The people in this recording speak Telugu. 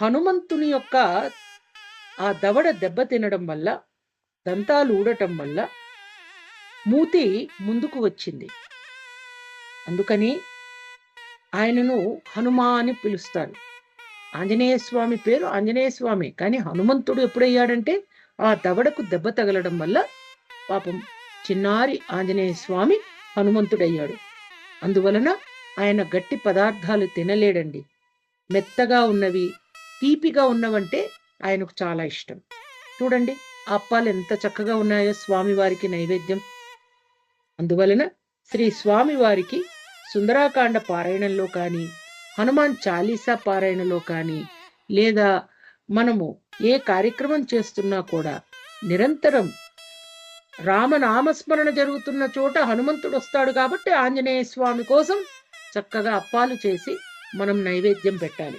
హనుమంతుని యొక్క ఆ దవడ దెబ్బ తినడం వల్ల దంతాలు ఊడటం వల్ల మూతి ముందుకు వచ్చింది. అందుకని ఆయనను హనుమా అని పిలుస్తారు. ఆంజనేయ స్వామి పేరు ఆంజనేయ స్వామి. కానీ హనుమంతుడు ఎప్పుడయ్యాడంటే ఆ దవడకు దెబ్బ తగలడం వల్ల పాపం చిన్నారి ఆంజనేయ స్వామి హనుమంతుడయ్యాడు. అందువలన ఆయన గట్టి పదార్థాలు తినలేడండి. మెత్తగా ఉన్నవి తీపిగా ఉన్నవంటే ఆయనకు చాలా ఇష్టం. చూడండి ఆ అప్పాలు ఎంత చక్కగా ఉన్నాయో స్వామివారికి నైవేద్యం. అందువలన శ్రీ స్వామివారికి సుందరాకాండ పారాయణంలో కానీ హనుమాన్ చాలీసా పారాయణలో కానీ లేదా మనము ఏ కార్యక్రమం చేస్తున్నా కూడా నిరంతరం రామనామస్మరణ జరుగుతున్న చోట హనుమంతుడు వస్తాడు కాబట్టి ఆంజనేయ స్వామి కోసం చక్కగా అప్పాలు చేసి మనం నైవేద్యం పెట్టాలి.